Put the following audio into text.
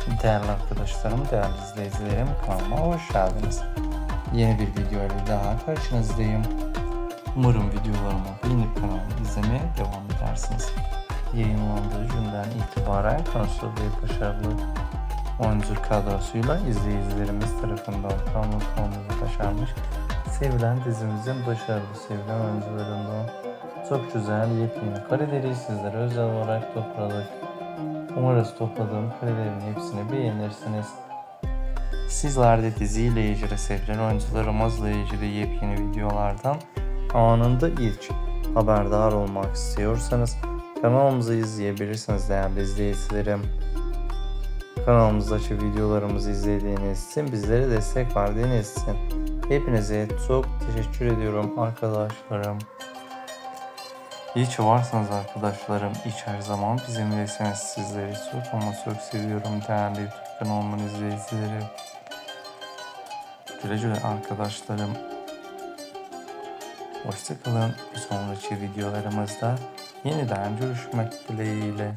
Değerli arkadaşlarım, değerli izleyicilerim kanalıma hoş geldiniz. Yeni bir video ile daha karşınızdayım. Umarım videolarımı beğenip kanalımı izlemeye devam edersiniz. Yayınlandığı günden itibaren konusu ve başarılı oyuncu kadrosuyla izleyicilerimiz tarafından tanıtılmayı başarmış. Sevilen dizimizin başarılı sevilen oyuncularından çok güzel yepyeni kareleri sizlere özel olarak topladık. Umarız topladığım karelerin hepsini beğenirsiniz. Sizler de diziyle ilgili sevilen oyuncularımızla ilgili yepyeni videolardan anında ilk haberdar olmak istiyorsanız kanalımızı izleyebilirsiniz değerli izleyicilerim. Kanalımızdaki videolarımızı izlediğiniz için bizlere destek verdiğiniz için hepinize çok teşekkür ediyorum arkadaşlarım. İyi ki varsınız arkadaşlarım. Ki her zaman bizimleyseniz sizleri çok ama çok seviyorum değerli YouTube kanalımın izleyicileri. Güle güle arkadaşlarım. Hoşçakalın. Bir sonraki videolarımızda yeniden görüşmek dileğiyle.